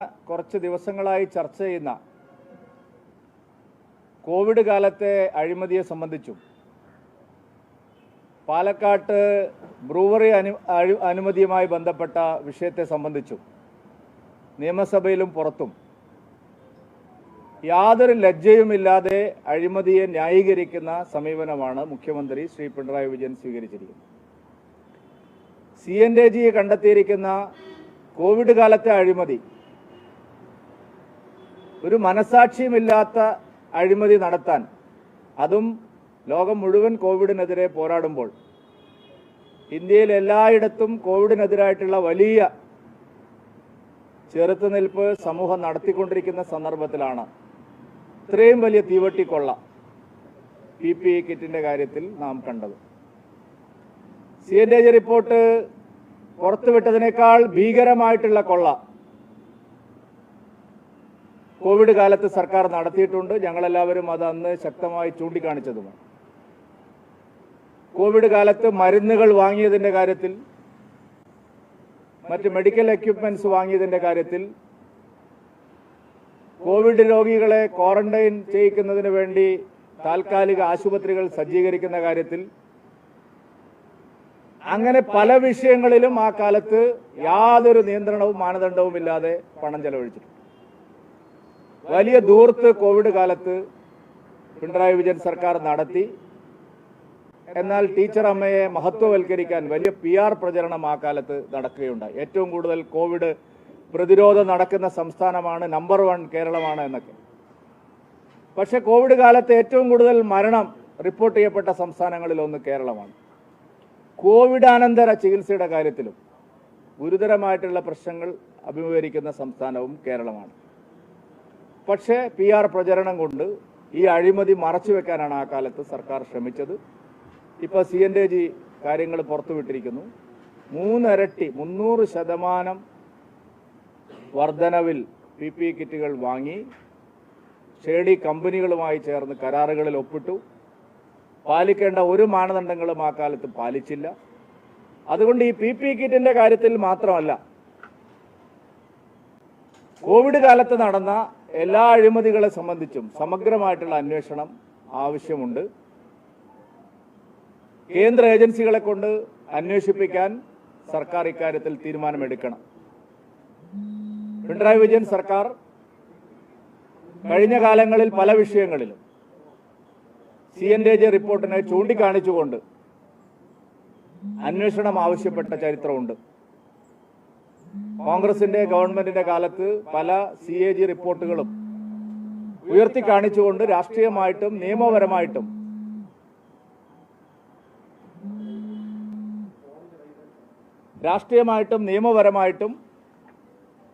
കുറച്ച് ദിവസങ്ങളായി ചർച്ച ചെയ്യുന്ന കോവിഡ് കാലത്തെ അഴിമതിയെ സംബന്ധിച്ചും പാലക്കാട്ട് ബ്രൂവറി അനു അനുമതിയുമായി ബന്ധപ്പെട്ട വിഷയത്തെ സംബന്ധിച്ചും നിയമസഭയിലും പുറത്തും യാതൊരു ലജ്ജയുമില്ലാതെ അഴിമതിയെ ന്യായീകരിക്കുന്ന സമീപനമാണ് മുഖ്യമന്ത്രി ശ്രീ പിണറായി വിജയൻ സ്വീകരിച്ചിരിക്കുന്നത്. സി എൻ ഡി ജിയെ കണ്ടെത്തിയിരിക്കുന്ന കോവിഡ് കാലത്തെ അഴിമതി ഒരു മനസാക്ഷിയുമില്ലാത്ത അഴിമതി നടത്താൻ അതും ലോകം മുഴുവൻ കോവിഡിനെതിരെ പോരാടുമ്പോൾ ഇന്ത്യയിൽ എല്ലായിടത്തും കോവിഡിനെതിരായിട്ടുള്ള വലിയ ചെറുത്തുനിൽപ്പ് സമൂഹം നടത്തിക്കൊണ്ടിരിക്കുന്ന സന്ദർഭത്തിലാണ്. ഇത്രയും വലിയ തീവട്ടിക്കൊള്ള പി പി ഇ കിറ്റിന്റെ കാര്യത്തിൽ നാം കണ്ടത്. സി എൻ റിപ്പോർട്ട് പുറത്തുവിട്ടതിനേക്കാൾ ഭീകരമായിട്ടുള്ള കൊള്ള കോവിഡ് കാലത്ത് സർക്കാർ നടത്തിയിട്ടുണ്ട്. ഞങ്ങളെല്ലാവരും അത് അന്ന് ശക്തമായി ചൂണ്ടിക്കാണിച്ചതുമാണ്. കോവിഡ് കാലത്ത് മരുന്നുകൾ വാങ്ങിയതിന്റെ കാര്യത്തിൽ മറ്റ് മെഡിക്കൽ എക്യുപ്മെന്റ്സ് വാങ്ങിയതിന്റെ കാര്യത്തിൽ കോവിഡ് രോഗികളെ ക്വാറന്റൈൻ ചെയ്യിക്കുന്നതിന് വേണ്ടി താൽക്കാലിക ആശുപത്രികൾ സജ്ജീകരിക്കുന്ന കാര്യത്തിൽ അങ്ങനെ പല വിഷയങ്ങളിലും ആ കാലത്ത് യാതൊരു നിയന്ത്രണവും മാനദണ്ഡവും ഇല്ലാതെ പണം ചെലവഴിച്ചിട്ടുണ്ട്. വലിയ ദൂർത്ത് കോവിഡ് കാലത്ത് പിണറായി വിജയൻ സർക്കാർ നടത്തി. എന്നാൽ ടീച്ചർ അമ്മയെ മഹത്വവൽക്കരിക്കാൻ വലിയ പി ആർ പ്രചരണം ആ കാലത്ത് നടക്കുകയുണ്ടായി. ഏറ്റവും കൂടുതൽ കോവിഡ് പ്രതിരോധം നടക്കുന്ന സംസ്ഥാനമാണ് നമ്പർ വൺ കേരളമാണ് എന്നൊക്കെ. പക്ഷേ കോവിഡ് കാലത്ത് ഏറ്റവും കൂടുതൽ മരണം റിപ്പോർട്ട് ചെയ്യപ്പെട്ട സംസ്ഥാനങ്ങളിൽ ഒന്ന് കേരളമാണ്. കോവിഡാനന്തര ചികിത്സയുടെ കാര്യത്തിലും ഗുരുതരമായിട്ടുള്ള പ്രശ്നങ്ങൾ അഭിമുഖീകരിക്കുന്ന സംസ്ഥാനവും കേരളമാണ്. പക്ഷേ പി ആർ പ്രചരണം കൊണ്ട് ഈ അഴിമതി മറച്ചു വെക്കാനാണ് ആ കാലത്ത് സർക്കാർ ശ്രമിച്ചത്. ഇപ്പോൾ സി എൻ ജി കാര്യങ്ങൾ പുറത്തുവിട്ടിരിക്കുന്നു. മൂന്നിരട്ടി മുന്നൂറ് ശതമാനം വർധനവിൽ പി പി കിറ്റുകൾ വാങ്ങി ഷേഡി കമ്പനികളുമായി ചേർന്ന് കരാറുകളിൽ ഒപ്പിട്ടു. പാലിക്കേണ്ട ഒരു മാനദണ്ഡങ്ങളും ആ കാലത്ത് പാലിച്ചില്ല. അതുകൊണ്ട് ഈ പി പി കിറ്റിന്റെ കാര്യത്തിൽ മാത്രമല്ല കോവിഡ് കാലത്ത് നടന്ന എല്ലാ അഴിമതികളെ സംബന്ധിച്ചും സമഗ്രമായിട്ടുള്ള അന്വേഷണം ആവശ്യമുണ്ട്. കേന്ദ്ര ഏജൻസികളെ കൊണ്ട് അന്വേഷിപ്പിക്കാൻ സർക്കാർ ഇക്കാര്യത്തിൽ തീരുമാനമെടുക്കണം. പിണറായി വിജയൻ സർക്കാർ കഴിഞ്ഞ കാലങ്ങളിൽ പല വിഷയങ്ങളിലും സി എൻ ഡി ജെ റിപ്പോർട്ടിനെ ചൂണ്ടിക്കാണിച്ചുകൊണ്ട് അന്വേഷണം ആവശ്യപ്പെട്ട ചരിത്രമുണ്ട്. കോൺഗ്രസിന്റെ ഗവൺമെന്റിന്റെ കാലത്ത് പല സി എ ജി റിപ്പോർട്ടുകളും ഉയർത്തി കാണിച്ചുകൊണ്ട് രാഷ്ട്രീയമായിട്ടും നിയമപരമായിട്ടും രാഷ്ട്രീയമായിട്ടും നിയമപരമായിട്ടും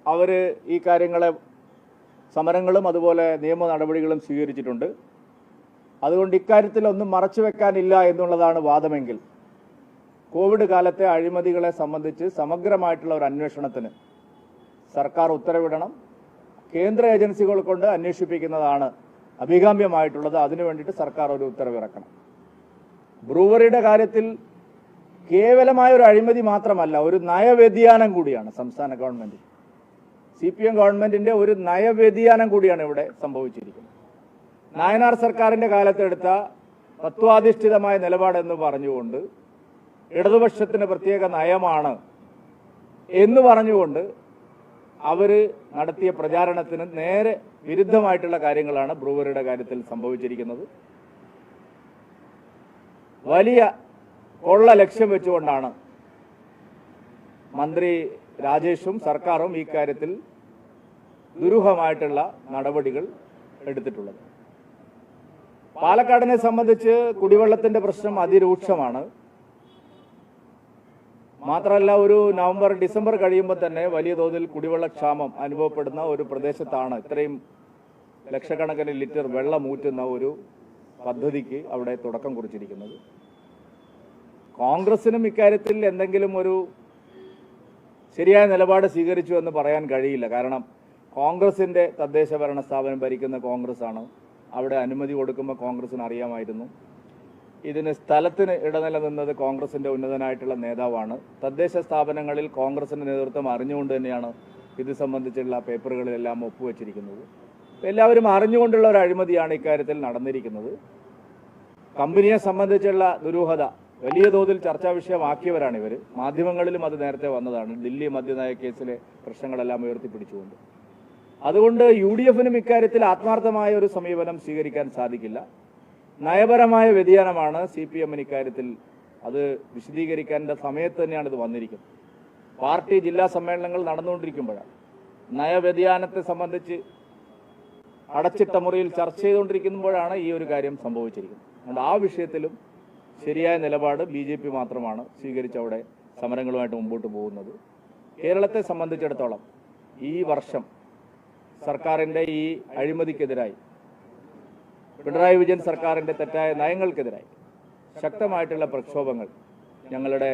അവർ ഈ കാര്യങ്ങളെ സമരങ്ങളും അതുപോലെ നിയമ നടപടികളും സ്വീകരിച്ചിട്ടുണ്ട്. അതുകൊണ്ട് ഇക്കാര്യത്തിൽ ഒന്നും മറച്ചു വെക്കാനില്ല എന്നുള്ളതാണ് വാദമെങ്കിൽ. കോവിഡ് കാലത്തെ അഴിമതികളെ സംബന്ധിച്ച് സമഗ്രമായിട്ടുള്ള ഒരു അന്വേഷണത്തിന് സർക്കാർ ഉത്തരവിടണം. കേന്ദ്ര ഏജൻസികൾ കൊണ്ട് അന്വേഷിപ്പിക്കുന്നതാണ് അഭികാമ്യമായിട്ടുള്ളത്. അതിനു വേണ്ടിയിട്ട് സർക്കാർ ഒരു ഉത്തരവിറക്കണം. ബ്രൂവറിയുടെ കാര്യത്തിൽ കേവലമായ ഒരു അഴിമതി മാത്രമല്ല ഒരു നയവ്യതിയാനം കൂടിയാണ് സംസ്ഥാന ഗവൺമെന്റ്. സി പി എം ഗവൺമെന്റിന്റെ ഒരു നയവ്യതിയാനം കൂടിയാണ് ഇവിടെ സംഭവിച്ചിരിക്കുന്നത്. നായനാർ സർക്കാരിന്റെ കാലത്തെടുത്ത തത്വാധിഷ്ഠിതമായ നിലപാടെന്ന് പറഞ്ഞുകൊണ്ട് ഇടതുപക്ഷത്തിന് പ്രത്യേക നയമാണ് എന്ന് പറഞ്ഞുകൊണ്ട് അവർ നടത്തിയ പ്രചാരണത്തിന് നേരെ വിരുദ്ധമായിട്ടുള്ള കാര്യങ്ങളാണ് ബ്രൂവറിയുടെ കാര്യത്തിൽ സംഭവിച്ചിരിക്കുന്നത്. വലിയ കൊള്ള ലക്ഷ്യം വെച്ചുകൊണ്ടാണ് മന്ത്രി രാജേഷും സർക്കാരും ഈ കാര്യത്തിൽ ദുരൂഹമായിട്ടുള്ള നടപടികൾ എടുത്തിട്ടുള്ളത്. പാലക്കാടിനെ സംബന്ധിച്ച് കുടിവെള്ളത്തിന്റെ പ്രശ്നം അതിരൂക്ഷമാണ്. മാത്രമല്ല ഒരു നവംബർ ഡിസംബർ കഴിയുമ്പോൾ തന്നെ വലിയ തോതിൽ കുടിവെള്ളക്ഷാമം അനുഭവപ്പെടുന്ന ഒരു പ്രദേശത്താണ് ഇത്രയും ലക്ഷക്കണക്കിന് ലിറ്റർ വെള്ളം ഊറ്റുന്ന ഒരു പദ്ധതിക്ക് അവിടെ തുടക്കം കുറിച്ചിരിക്കുന്നത്. കോൺഗ്രസിനും ഇക്കാര്യത്തിൽ എന്തെങ്കിലും ഒരു ശരിയായ നിലപാട് സ്വീകരിച്ചു എന്ന് പറയാൻ കഴിയില്ല. കാരണം കോൺഗ്രസിന്റെ തദ്ദേശ ഭരണ സ്ഥാപനം ഭരിക്കുന്ന കോൺഗ്രസ് ആണ് അവിടെ അനുമതി കൊടുക്കുമ്പോൾ കോൺഗ്രസിന് അറിയാമായിരുന്നു. ഇതിന് സ്ഥലത്തിന് ഇടനിലനിന്നത് കോൺഗ്രസിന്റെ ഉന്നതനായിട്ടുള്ള നേതാവാണ്. തദ്ദേശ സ്ഥാപനങ്ങളിൽ കോൺഗ്രസിന്റെ നേതൃത്വം അറിഞ്ഞുകൊണ്ട് തന്നെയാണ് ഇത് സംബന്ധിച്ചുള്ള പേപ്പറുകളിലെല്ലാം ഒപ്പുവെച്ചിരിക്കുന്നത്. എല്ലാവരും അറിഞ്ഞുകൊണ്ടുള്ള ഒരു അഴിമതിയാണ് ഇക്കാര്യത്തിൽ നടന്നിരിക്കുന്നത്. കമ്പനിയെ സംബന്ധിച്ചുള്ള ദുരൂഹത വലിയ തോതിൽ ചർച്ചാ വിഷയമാക്കിയവരാണ് ഇവർ മാധ്യമങ്ങളിലും അത് നേരത്തെ വന്നതാണ്. ദില്ലി മദ്യനയ കേസിലെ പ്രശ്നങ്ങളെല്ലാം ഉയർത്തിപ്പിടിച്ചുകൊണ്ട്. അതുകൊണ്ട് യു ഡി എഫിനും ഇക്കാര്യത്തിൽ ആത്മാർത്ഥമായ ഒരു സമീപനം സ്വീകരിക്കാൻ സാധിക്കില്ല. നയപരമായ വ്യതിയാനമാണ് സി പി എമ്മിന് ഇക്കാര്യത്തിൽ അത് വിശദീകരിക്കേണ്ട സമയത്ത് തന്നെയാണ് ഇത് വന്നിരിക്കുന്നത്. പാർട്ടി ജില്ലാ സമ്മേളനങ്ങൾ നടന്നുകൊണ്ടിരിക്കുമ്പോഴാണ് നയവ്യതിയാനത്തെ സംബന്ധിച്ച് അടച്ചിട്ട മുറിയിൽ ചർച്ച ചെയ്തുകൊണ്ടിരിക്കുമ്പോഴാണ് ഈ ഒരു കാര്യം സംഭവിച്ചിരിക്കുന്നത്. അതുകൊണ്ട് ആ വിഷയത്തിലും ശരിയായ നിലപാട് ബി ജെ പി മാത്രമാണ് സ്വീകരിച്ച് അവിടെ സമരങ്ങളുമായിട്ട് മുമ്പോട്ട് പോകുന്നത്. കേരളത്തെ സംബന്ധിച്ചിടത്തോളം ഈ വർഷം സർക്കാരിന്റെ ഈ അഴിമതിക്കെതിരായി പിണറായി വിജയൻ സർക്കാരിന്റെ തെറ്റായ നയങ്ങൾക്കെതിരായി ശക്തമായിട്ടുള്ള പ്രക്ഷോഭങ്ങൾ ഞങ്ങളുടെ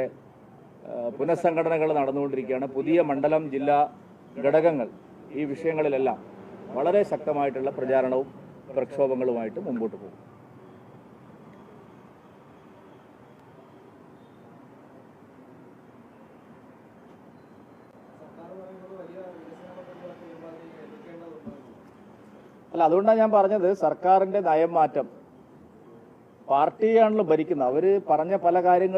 പുനഃസംഘടനകൾ നടന്നുകൊണ്ടിരിക്കുകയാണ്. പുതിയ മണ്ഡലം ജില്ലാ ഘടകങ്ങൾ ഈ വിഷയങ്ങളിലെല്ലാം വളരെ ശക്തമായിട്ടുള്ള പ്രചാരണവും പ്രക്ഷോഭങ്ങളുമായിട്ട് മുമ്പോട്ട് പോകും. അല്ല അതുകൊണ്ടാണ് ഞാൻ പറഞ്ഞത് സർക്കാരിന്റെ നയം മാറ്റം പാർട്ടിയാണല്ലോ ഭരിക്കുന്നത്. അവർ പറഞ്ഞ പല കാര്യങ്ങൾ